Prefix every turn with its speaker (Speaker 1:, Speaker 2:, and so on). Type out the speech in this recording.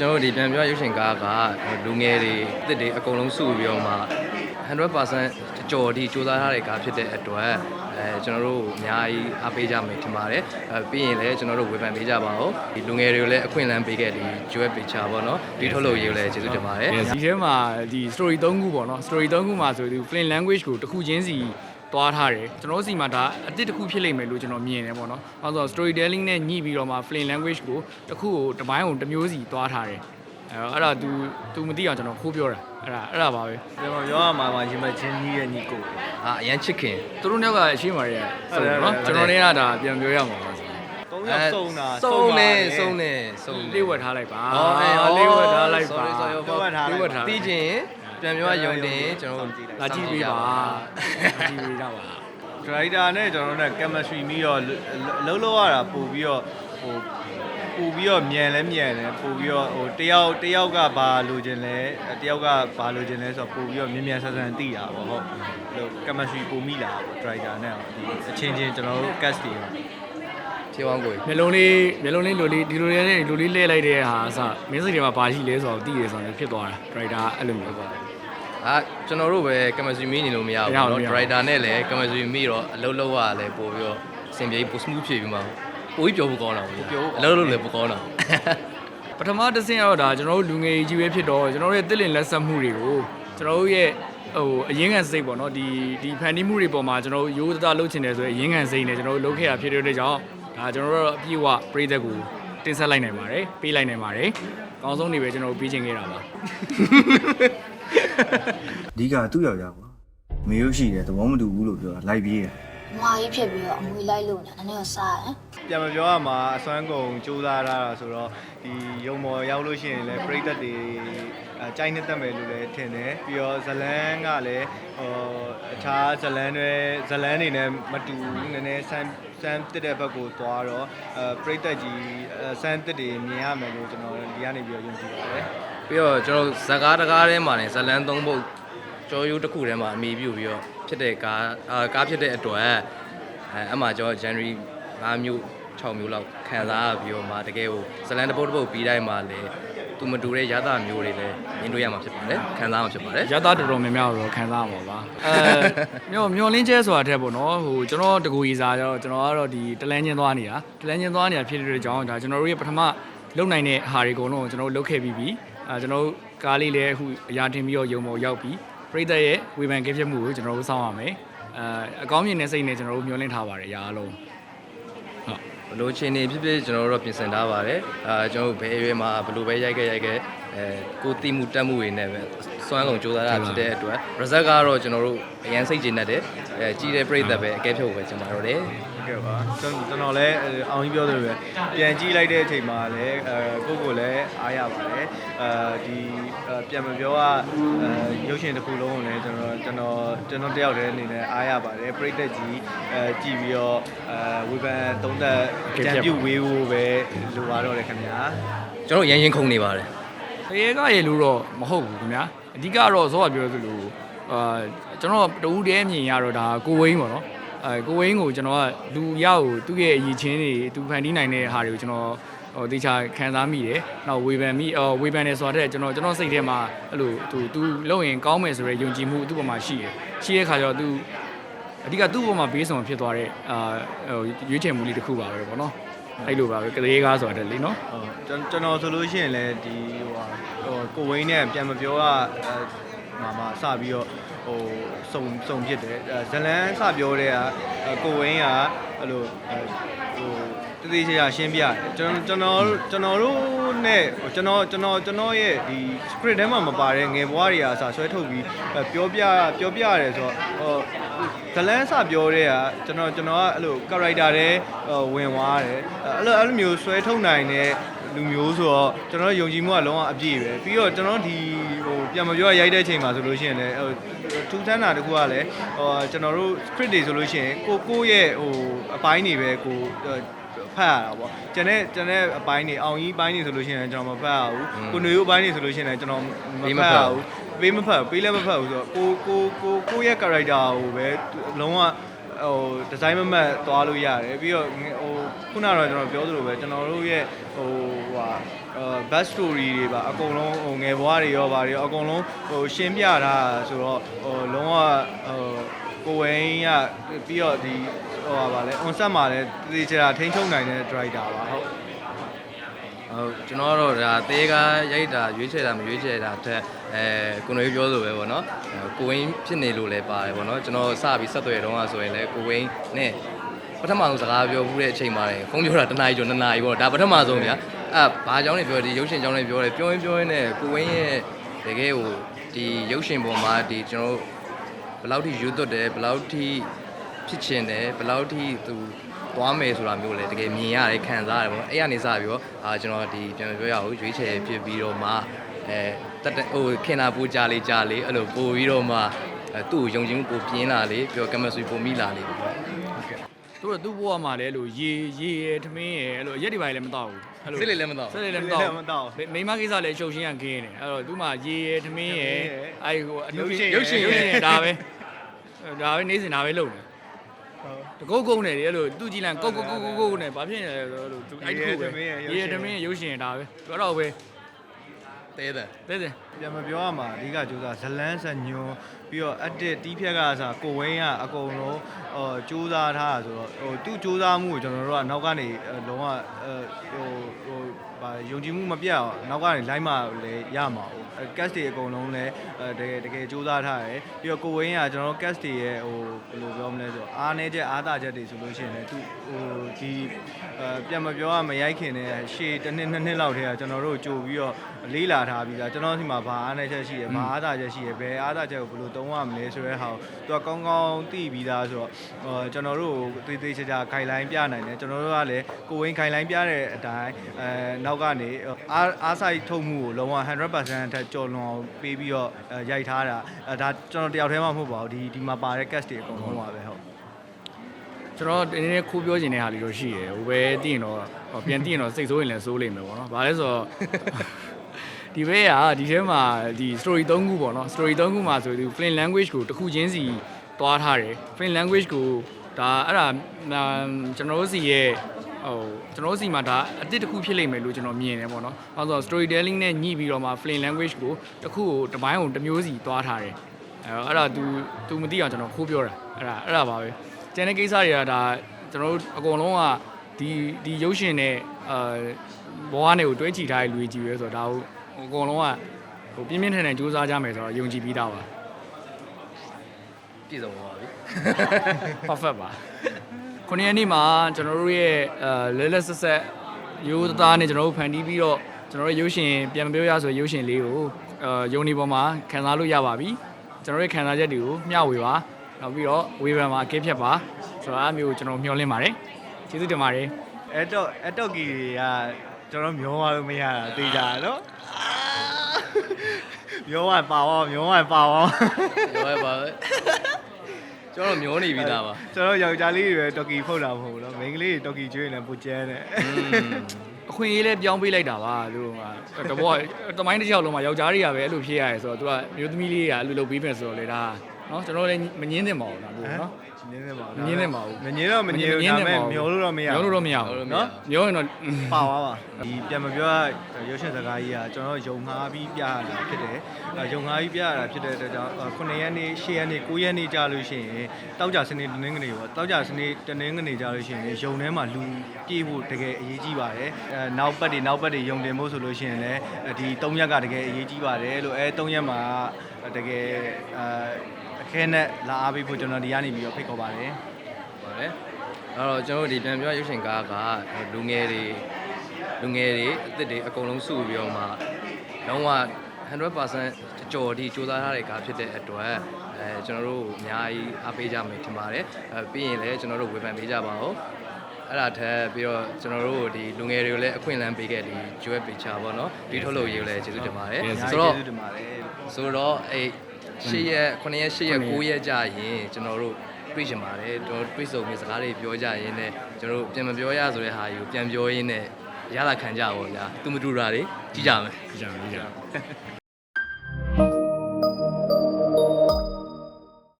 Speaker 1: ကျွန်တော်တို့ဒီပြန်ပြောရုပ်ရှင်ကားကလူငယ်တွေအစ်စ်တွေအကုန်လုံးစုပြီးတော့မှ100%ကြော်ဒီစူးစမ်းထားတဲ့ကားဖြစ်တဲ့အတွက်အဲကျွန်တော်တို့အများကြီးအားပေးကြမယ်ထင်ပါတယ်အဲပြီးရင်လည်းကျွန်တော်တို့ဝေဖန်ပေးကြပါဦးဒီလူငယ်တွေကိုလည်းအခွင့်အလမ်းပေးခဲ့ဒီ Jewel Picture ပေါ့နော်ဒီထုတ်လုပ်ရေးကိုလည်းကျေးဇူးတင်ပါတယ်
Speaker 2: ဒီထဲမှာဒီ story 3ခုပေါ့နော် story 3ခုမှာဆိုသူ plain language ကိုတစ်ခုချင်းစီ သွားထားတယ်ကျွန်တော်တို့စီမှာဒါအတစ်တစ်ခုဖြစ်လိမ့်မယ်လို့ကျွန်တော်မြင်တယ်ပေါ့နော်။အဲဆို storytelling နဲ့ညှိပြီးတော့မှ plain language ကိုတစ်ခုကိုတစ်ပိုင်းကိုတစ်မျိုးစီသွားထားတယ်။အဲတော့အဲ့ဒါ तू तू မသိအောင်ကျွန်တော်ခိုးပြောတာအဲ့ဒါအဲ့ဒါပါပဲ
Speaker 3: ကျွန်တော်ပြောရမှာမှာရင်မချင်းကြီးရဲ့ညီကို
Speaker 1: အာအရန်ချစ်ခင်။
Speaker 2: သူတို့နှစ်ယောက်ကအရှိမရဲဆို
Speaker 3: ဟုတ်တယ်
Speaker 2: တော့
Speaker 3: ဟုတ်တယ်
Speaker 2: ကျွန်တော်တွေကဒါပြန်ပြောရမှာပါဆို
Speaker 3: သုံးယောက်စုံတာ
Speaker 1: စုံနေ
Speaker 3: ပါ
Speaker 1: စုံနေစုံနေ
Speaker 2: လေးဝက်ထားလိုက်ပါ
Speaker 1: ဟောအေးဟော
Speaker 2: လေးဝက်ထားလိုက်ပါ
Speaker 1: sorry sorry
Speaker 3: လေးဝက်ထား
Speaker 2: လေးဝက်ထား
Speaker 1: တီးချင်း ပြန်ပြောရုံတင်ကျွန်တော်တို့
Speaker 2: လာကြည့်ပေးပါလာကြည့်ပေးကြပါ
Speaker 3: ဒရိုက်တာနဲ့ကျွန်တော်တို့နဲ့ chemistry ပြီးတော့လှုပ်လှုပ်ရတာပို့ပြီးတော့ဟိုပို့ပြီးတော့မြန်လဲမြန်လဲပို့ပြီးတော့ဟိုတယောက်တယောက်ကဘာလိုချင်လဲတယောက်ကဘာလိုချင်လဲဆိုတော့ပို့ပြီးတော့မြန်မြန်ဆန်ဆန်သိတာပေါ့ဟုတ်ဟို chemistry ပို့မိလာပေါ့ဒရိုက်တာနဲ့ဒီအချင်းချင်းကျွန်တော်တို့ cast တွေ
Speaker 1: ဖြေဝောင်းကို
Speaker 2: မျိုးလုံးလေးမျိုးလုံးလေးလိုလေးဒီလိုလေးနဲ့လိုလေးလဲလိုက်တဲ့ဟာအစမင်းစိတ်ထဲမှာဘာရှိလဲဆိုတော့သိရဆိုတော့ဖြစ်သွားတာဒရိုက်တာအဲ့လိုမျိုးပေါ့
Speaker 1: အာကျွန်တော်တို့ပဲ chemistry မိနေလို့မရဘူး
Speaker 2: မရဘူး
Speaker 1: เนาะ
Speaker 2: မရဘူး
Speaker 1: driver နဲ့လည်း chemistry မိတော့အလုပ်လုပ်ရလဲပို့ပြီးတော့အဆင်ပြေပို smooth ဖြစ်ပြီးမှပိုပြီးပြောဖို့ကောင်းတာပေါ့အလုပ်လုပ်လည်းပိုကောင်းတာ
Speaker 2: ပထမတစ်ဆင့်တော့ဒါကျွန်တော်တို့လူငယ်ကြီးပဲဖြစ်တော့ကျွန်တော်တို့ရဲ့တစ်လင်လက်ဆက်မှုတွေကိုကျွန်တော်တို့ရဲ့ဟိုအရင်ခံစိတ်ပေါ့နော်ဒီဒီဖန်တီးမှုတွေပေါ်မှာကျွန်တော်တို့ရိုးသားလုပ်ချင်တယ်ဆိုရင်အရင်ခံစိတ်နဲ့ကျွန်တော်တို့လုပ်ခဲ့တာဖြစ်တဲ့အတွက်ကြောင့်ဒါကျွန်တော်တို့အပြည့်အဝပြည့်သက်ကိုတင်ဆက်လိုက်နိုင်ပါတယ်ပေးလိုက်နိုင်ပါတယ်အကောင်းဆုံးနေပဲကျွန်တော်တို့ပြီးချင်ခဲ့တာပါ
Speaker 4: အဓိကသူ့ယောက်ျားကွာမေရုပ်ရှိတယ်သဘောမတူဘူးလို့ပြောတာလိုက်ပြေးတယ်
Speaker 5: မွာကြီးဖြစ်ပြီးတော့အမွေလိုက်လို့နဲ့နည်းနည်းစားတယ်
Speaker 3: ပြန်မပြောရမှာအစွမ်းကုန်စူးစမ်းထားတာဆိုတော့ဒီရုံမော်ရောက်လို့ရှိရင်လည်းပြိသက်တွေအကြိုက်နေတတ်မယ်လို့လည်းထင်တယ်ပြီးတော့ဇလန်းကလည်းဟိုအခြားဇလန်းတွေဇလန်းတွေနဲ့မတူဘူးနည်းနည်းဆန်းဆန်းတက်တဲ့ဘက်ကိုသွားတော့အဲပြိသက်ကြီးအဲဆန်းတက်တွေမြင်ရမယ်လို့ကျွန်တော်ဒီကနေပြီးတော့ယုံကြည်ပါတယ်
Speaker 1: ပြီးတော့ကျွန်တော်ဇကားတကားထဲမှာနေဇလန်သုံးပုတ်ကြောရိုးတစ်ခုထဲမှာအမိပြုတ်ပြီးတော့ဖြစ်တဲ့ကားအာကားဖြစ်တဲ့အတွက်အဲအမှကျွန်တော် January 5မျိုး6မျိုးလောက်ခံစားရပြီးတော့မှတကယ်ကိုဇလန်တစ်ပုတ်တစ်ပုတ်ပြီးတိုင်းမှာလေသူမတူတဲ့ရသမျိုးတွေလည်းမြင်တွေ့ရမှာဖြစ်ပါတယ်ခံစားမှာဖြစ်ပါတယ်
Speaker 2: ရသားတော်တော်များများတော့ခံစားရမှာပါအဲမျောမျောလင်းကျဲဆိုတာတဲ့ပေါ့နော်ဟိုကျွန်တော်တကူကြီးစားတော့ကျွန်တော်ကတော့ဒီတလန်းချင်းသွားနေတာတလန်းချင်းသွားနေတာဖြစ်တဲ့အတွက်ကြောင့်ဒါကျွန်တော်တို့ရဲ့ပထမလုံနိုင်တဲ့ဟာတွေအကုန်လုံးကိုကျွန်တော်တို့လုပ်ခဲ့ပြီးပြီ အဲကျွန်တော်တို့ကားလေးလည်းအခုအရာတင်ပြီးတော့ရုံပေါ်ရောက်ပြီပြိတ္တရဲ့ဝေဖန်ကိဖြစ်မှုကိုကျွန်တော်တို့စောင့်ရမယ်အဲအကောင်းမြင်တဲ့စိတ်နဲ့ကျွန်တော်တို့မျှော်လင့်ထားပါတယ်အရာအလုံးဟုတ်
Speaker 1: ဘလို့ချင်းနေဖြစ်ဖြစ်ကျွန်တော်တို့တော့ပြင်ဆင်ထားပါတယ်အာကျွန်တော်တို့ဘယ်အရွယ်မှာဘလို့ပဲရိုက်ခဲ့ရိုက်ခဲ့အဲကိုတိမှုတက်မှုတွေနဲ့ပဲစွမ်းကုန်ကြိုးစားတာဖြစ်တဲ့အတွက် result ကတော့ကျွန်တော်တို့အရန်စိတ်ကျဉ်တတ်တယ်အဲကြီးတဲ့ပြိသက်ပဲအကဲဖြုတ်ပဲကျွန်တော်တို့လည်း
Speaker 3: ဟုတ်ကဲ့ပါကျွန်တော်ကျွန်တော်လည်းအဲအောင်ကြီးပြောသလိုပဲပြန်ကြည့်လိုက်တဲ့အချိန်မှာလည်းအဲကိုယ့်ကိုယ်လည်းအားရပါတယ်အဲဒီအဲပြန်မပြောကအဲရုပ်ရှင်တစ်ခုလုံးကိုလည်းကျွန်တော်ကျွန်တော်ကျွန်တော်တယောက်တည်းအနေနဲ့အားရပါတယ်ပြိသက်ကြီးအဲကြည့်ပြီးတော့အဲဝေဖန်သုံးသပ်ကြံပြုတ်ဝေးဖို့ပဲလိုပါတော့တယ်ခင်ဗျာ
Speaker 1: ကျွန်တော်ရန်ရင်ခုန်နေပါတယ်
Speaker 2: တရေကရေလို့တော့မဟုတ်ဘူးခင်ဗျာအဓိကတော့စောကပြောသလိုအာကျွန်တော်တူတည်းမြင်ရတော့ဒါကိုဝင်းပေါ့နော် အဲကိုဝင်းကိုကျွန်တော်ကလူရောက်သူ့ရဲ့အရေးချင်းတွေသူဖန်တီးနိုင်တဲ့ဟာတွေကိုကျွန်တော်ဟိုတေချာခံစားမိတယ်။နောက်ဝေဖန်မိအော်ဝေဖန်တယ်ဆိုတာတဲ့ကျွန်တော်ကျွန်တော်စိတ်ထဲမှာအဲ့လိုသူသူလုံရင်ကောင်းမယ်ဆိုရဲယုံကြည်မှုသူ့ပေါ်မှာရှိတယ်။ရှိတဲ့ခါကျတော့သူအဓိကသူ့ပေါ်မှာဘေးဆောင်ဖြစ်သွားတဲ့အာဟိုရွေးချယ်မှုလေးတစ်ခုပါပဲပေါ့နော်။အဲ့လိုပါပဲကလေးကားဆိုတာတဲ့လေနော်
Speaker 3: ဟုတ်ကျွန်ကျွန်တော်ဆိုလို့ရှိရင်လည်းဒီဟိုဟာဟိုကိုဝင်းနဲ့ပြန်မပြောကအဲ မာမစပြီးတော့ဟိုစုံစုံဖြစ်တယ်အဲဇလန်းစပြောတဲ့ကအဲကိုဝင်းကအဲ့လိုအဲဟိုတတိချာရှင်းပြတယ်ကျွန်တော်ကျွန်တော်ကျွန်တော်တို့နဲ့ဟိုကျွန်တော်ကျွန်တော်ကျွန်တော်ရဲ့ဒီ script ထဲမှာမပါတဲ့ငယ်ဘွားတွေကအစားဆွဲထုတ်ပြီးအဲပြောပြပြောပြရတယ်ဆိုတော့ဟိုဇလန်းစပြောတဲ့ကကျွန်တော်ကျွန်တော်ကအဲ့လို character တွေဝင်သွားတယ်အဲ့လိုအဲ့လိုမျိုးဆွဲထုတ်နိုင်တဲ့လူမျိုးဆိုတော့ကျွန်တော်တို့ယုံကြည်မှုကလုံးဝအပြည့်ပဲပြီးတော့ကျွန်တော်ဒီဟို ပြန်မပြောရိုက်တဲ့အချိန်မှာဆိုလို့ရှိရင်လည်းဟိုထူးဆန်းတာတခုကလည်းဟိုကျွန်တော်တို့ script တွေဆိုလို့ရှိရင်ကိုကိုရဲ့ဟိုအပိုင်းတွေပဲကိုဖတ်ရတာပေါ့ကျန်တဲ့ကျန်တဲ့အပိုင်းတွေအောင်ကြီးအပိုင်းတွေဆိုလို့ရှိရင်ကျွန်တော်မဖတ်ရဘူးကိုຫນွေဦးအပိုင်းတွေဆိုလို့ရှိရင်လည်းကျွန်တော်မဖတ်ရဘူးပေးမဖတ်ပေးလည်းမဖတ်ဘူးဆိုတော့ကိုကိုကိုကိုရဲ့ character ကိုပဲလုံးဝ ဟိုဒီဇိုင်းမမတ်သွားလို့ရတယ်ပြီးတော့ဟိုခုနကတော့ကျွန်တော်ပြောသလိုပဲကျွန်တော်တို့ရဲ့ဟိုဟာ best story တွေပါအကုန်လုံးဟိုငယ်ဘွားတွေရောဗာတွေရောအကုန်လုံးဟိုရှင်းပြထားဆိုတော့ဟိုလုံးဝဟိုကိုဝင်းကပြီးတော့ဒီဟိုဟာဗာလဲ on set မှာလည်းတည်ချာထိန်းချုပ်နိုင်တဲ့ driver ပါဟုတ်
Speaker 1: ဟုတ်ကျွန်တော်ကတော့ဒါသေကားရိုက်တာရွေးချယ်တာမရွေးချယ်တာထက်အဲကိုနေပြောဆိုပဲပေါ့နော်အဲကိုဝင်းဖြစ်နေလို့လည်းပါတယ်ပေါ့နော်ကျွန်တော်စပြီးဆက်သွယ်တုန်းကဆိုရင်လည်းကိုဝင်းနဲ့ပထမဆုံးစကားပြောမှုတဲ့အချိန်မှာလည်းဖုန်းပြောတာတစ်နာရီကျော်နှစ်နာရီပေါ့ဒါပထမဆုံးဗျာအဲဘာကြောင့်လဲပြောဒီရုပ်ရှင်ကြောင့်လည်းပြောတယ်ပြောရင်ပြောရင်လည်းကိုဝင်းရဲ့တကယ်ဟိုဒီရုပ်ရှင်ပေါ်မှာဒီကျွန်တော်ဘယ်လောက်ထိယူသွတ်တယ်ဘယ်လောက်ထိဖြစ်ချင်တယ်ဘယ်လောက်ထိသူ သွားမယ်ဆိုတာမျိုးလည်းတကယ်မြင်ရတယ်ခံစားရတယ်ပေါ့အဲ့ရနေစပြီးတော့အာကျွန်တော်ဒီပြန်ပြောရအောင်ရွေးချယ်ဖြစ်ပြီးတော့မှအဲတက်တက်ဟိုခင်တာပူကြလေးကြလေးအဲ့လိုပို့ပြီးတော့မှအဲသူ့ကိုယုံကြည်မှုပိုပြင်းလာလေပြီးတော့ကမဆွေပိုမိလာလေပေါ့
Speaker 2: သူတို့သူ့ဘဝမှာလည်းအဲ့လိုရေရေရယ်ထမင်းရယ်အဲ့လိုရက်ဒီပိုင်းလည်းမတော့ဘူးအဲ့လို
Speaker 1: စစ်လေလည်းမတော့
Speaker 2: စက်လည်းမတော့ဘူးမိမကိစ္စလည်းရှုပ်ရှင်းရခင်းနေအဲ့တော့သူမှရေရယ်ထမင်းရယ်အဲ့ဟိုအနုရုပ်ရှင်ရုပ်ရှင်ဒါပဲဒါပဲနေစင်ဒါပဲလုပ်နေတ ကုတ်ကုတ်နေတယ်အဲ့လိုသူကြည့်လိုက်ကုတ်ကုတ်ကုတ်ကုတ်ကုတ်နေဘာဖြစ်နေလဲဆိုတော့သူအဲ့တခုပဲရေရယ်ထမင်းရုပ်ရှင်ဒါပဲတော့တော့ပဲ
Speaker 1: တဲတယ်
Speaker 2: တဲ့တဲ့
Speaker 3: ပြန်မပြောရမှာအဓိကကြိုးစားဇလန်းဆက်ညွန်ပြီးတော့ edit တီးဖြတ်ကအစားကိုဝင်းကအကုန်လုံးဟိုကြိုးစားထားတာဆိုတော့ဟိုသူ့ကြိုးစားမှုကိုကျွန်တော်တို့ကနောက်ကနေလုံးဝဟိုဟိုဗာယုံကြည်မှုမပြတ်အောင်နောက်ကနေ line မှာလည်းရမှာဟို cast တွေအကုန်လုံးလည်းတကယ်တကယ်ကြိုးစားထားတယ်ပြီးတော့ကိုဝင်းကကျွန်တော်တို့ cast တွေရဲ့ဟိုဘယ်လိုပြောမလဲဆိုအားနေချက်အားသာချက်တွေဆိုလို့ရှိရင်လည်းသူဟိုဒီပြန်မပြောရမရိုက်ခင်နဲ့ရှေ့တစ်နှစ်နှစ်နှစ်လောက်တည်းကကျွန်တော်တို့ကြိုပြီးတော့လေးလာထားပြီးသားကျွန်တော်ဒီမှာဘာအားနေချက်ရှိရဘာအားသာချက်ရှိရဘယ်အားသာချက်ကိုဘယ်လိုသုံးရမလဲဆိုတဲ့ဟာကိုသူကကောင်းကောင်းသိပြီးသားဆိုတော့ဟိုကျွန်တော်တို့ကိုသေးသေးချာချာ guideline ပြနိုင်တယ်ကျွန်တော်တို့ကလည်းကိုဝင်း guideline ပြတဲ့အတိုင်းအဲနောက်ကနေအားအားဆိုင်ထုတ်မှုကိုလုံးဝ100%အထက်ကျော်လွန်အောင်ပေးပြီးတော့ရိုက်ထားတာအဲဒါကျွန်တော်တယောက်တည်းမှမဟုတ်ပါဘူးဒီဒီမှာပါတဲ့ cast တွေအကုန်လုံးပါပဲဟုတ်
Speaker 2: ကျွန်တော်နည်းနည်းခိုးပြောချင်တဲ့ဟာလေးတော့ရှိရယ်ဟိုပဲတည်ရင်တော့ဟောပြန်တည်ရင်တော့စိတ်ဆိုးရင်လည်းဆိုးလိမ့်မယ်ပေါ့နော်။ဘာလဲဆိုတော့ဒီဘက်ကဒီထဲမှာဒီ story 3ခုပေါ့နော် story 3ခုမှာဆိုသူ Flint language ကိုတစ်ခုချင်းစီတွားထားတယ် Flint language ကိုဒါအဲ့ဒါကျွန်တော်တို့စီရဲ့ ဟိုကျွန်တော်တို့စီမှာဒါအတစ်တစ်ခုဖြစ်လိမ့်မယ်လို့ကျွန်တော်မြင်တယ်ပေါ့နော်။အဲဆို story telling နဲ့ညှိပြီးတော့မှ Flint language ကိုတစ်ခုကိုတစ်ပိုင်းကိုတစ်မျိုးစီတွားထားတယ်။အဲအဲ့ဒါ तू तू မသိအောင်ကျွန်တော်ခိုးပြောတာအဲ့ဒါအဲ့ဒါပါပဲ။ကျန်တဲ့ကိစ္စတွေကဒါကျွန်တော်တို့အကုန်လုံးကဒီဒီရုပ်ရှင်နဲ့အာဘဝနဲ့ကိုတွဲချီထားတဲ့လူကြီးပဲဆိုတော့ဒါကိုအကုန်လုံးကဟိုပြင်းပြင်းထန်ထန်စူးစမ်းကြမယ်ဆိုတော့ယုံကြည်ပြီးသားပါ
Speaker 1: ပြည့်စုံပါပြီ
Speaker 2: perfect ပါ ခုနှစ်ရက်နေ့မှာကျွန်တော်တို့ရဲ့အဲလဲလဲဆက်ဆက်ရိုးသားနဲ့ကျွန်တော်တို့ဖန်တီးပြီးတော့ကျွန်တော်တို့ရုပ်ရှင်ပြန်မပြောရဆိုရုပ်ရှင်လေးကိုအဲယုံနေပေါ်မှာခံစားလို့ရပါပြီကျွန်တော်တို့ရဲ့ခံစားချက်တွေကိုမျှဝေပါနောက်ပြီးတော့ဝေဖန်ပါအကဲဖြတ်ပါဆိုတော့အဲ့မျိုးကျွန်တော်မျှော်လင့်ပါတယ်ကျေးဇူးတင်ပါတယ်
Speaker 3: အဲ့တော့အဲ့တော့ကြီးတွေကကျွန်တော်မျောသွားလို့မရတာသိကြရနော်မျောဝပါဝမျောဝပါဝ
Speaker 1: ပြောရပါပဲ ကျွန်တော်မျောနေပြီးသားပါ
Speaker 3: ကျွန်တော်ယောက်ျားလေးတွေပဲတော်ကီဖုတ်တာမဟုတ်ဘူးနော်မိန်းကလေးတွေတော်ကီကျွေးနေပူကျဲတယ်
Speaker 2: အခွင့်အရေးလည်းပြောင်းပေးလိုက်တာပါသူတို့ကတဘောတမိုင်းတစ်ချောက်လုံးမှာယောက်ျားတွေကပဲအဲ့လိုဖြစ်ရတယ်ဆိုတော့သူကမျိုးသမီးလေးတွေကအဲ့လိုလုပ်ပေးမယ်ဆိုတော့လေဒါနော်ကျွန်တော်လည်းမငင်းသင့်ပါဘူးဒါလို့နော်
Speaker 3: ည င်းနေပါ
Speaker 2: မငင်းသင့်ပါဘူး
Speaker 3: မငင်းတော့မငင်းဘူးဒါပေမဲ့မျောလို့တော့မရ
Speaker 2: မျောလို့တော့မရဘူး
Speaker 1: နော်
Speaker 2: မျောရင်တော့
Speaker 3: ပါသွားပါဒီပြန်မပြောရရုပ်ရှင်စကားကြီးကကျွန်တော်ယုံငါပြီးပြရတာဖြစ်တယ်ယုံငါပြီးပြရတာဖြစ်တဲ့အတွက်ကြောင့်9ရက်နေ့10ရက်နေ့9ရက်နေ့ကြာလို့ရှိရင်တောက်ကြစနေတနင်္ဂနွေပေါ့တောက်ကြစနေတနင်္ဂနွေကြာလို့ရှိရင်ယုံထဲမှာလူပြေးဖို့တကယ်အရေးကြီးပါတယ်အဲနောက်ပတ်တွေနောက်ပတ်တွေယုံတင်ဖို့ဆိုလို့ရှိရင်လည်းဒီ3ရက်ကတကယ်အရေးကြီးပါတယ်လို့အဲ3ရက်မှာတကယ်အဲအ ခဲနဲ့လာအားပေးဖို့ကျွန်တော်ဒီကနေပြီးတော့ဖိတ်ခေါ်ပါတယ်
Speaker 1: ပါတယ်အဲ့တော့ကျွန်တော်တို့ဒီပြန်ပြောရုပ်ရှင်ကားကလူငယ်တွေလူငယ်တွေအသစ်တွေအကုန်လုံးစုပြီးတော့မှလုံးဝ100%ကြော်ဒီစူးစမ်းထားတဲ့ကားဖြစ်တဲ့အတွက်အဲကျွန်တော်တို့အများကြီးအားပေးကြမယ်ထင်ပါတယ်အဲပြီးရင်လည်းကျွန်တော်တို့ဝေဖန်ပေးကြပါဦးအဲ့ဒါထက်ပြီးတော့ကျွန်တော်တို့ဒီလူငယ်တွေကိုလည်းအခွင့်အလမ်းပေးခဲ့ဒီကျွဲပေချာပေါ့နော်ဒီထုတ်လို့ရေးကိုလည်းကျေးဇူးတင်ပါတယ်
Speaker 3: အများ
Speaker 1: ဆို
Speaker 3: ကြီး
Speaker 1: တော့
Speaker 3: ကျေးဇူးတင်ပါတယ်
Speaker 1: ဆိုတော့အဲ့ ၈ရက်9ရက်8ရက်9ရက်ကြာရင်ကျွန်တော်တို့တွေ့ရှင်ပါတယ်ကျွန်တော်တွေ့ဆုံပြီးစကားတွေပြောကြရင်းနဲ့ကျွန်တော်တို့ပြန်မပြောရဆိုတဲ့ဟာကြီးကိုပြန်ပြောရင်းနဲ့ရတာခံကြပါဗျာသူမတူတာတွေကြည့်ကြမယ်
Speaker 2: ကြည့်ကြမယ်ကြည့်ကြမယ်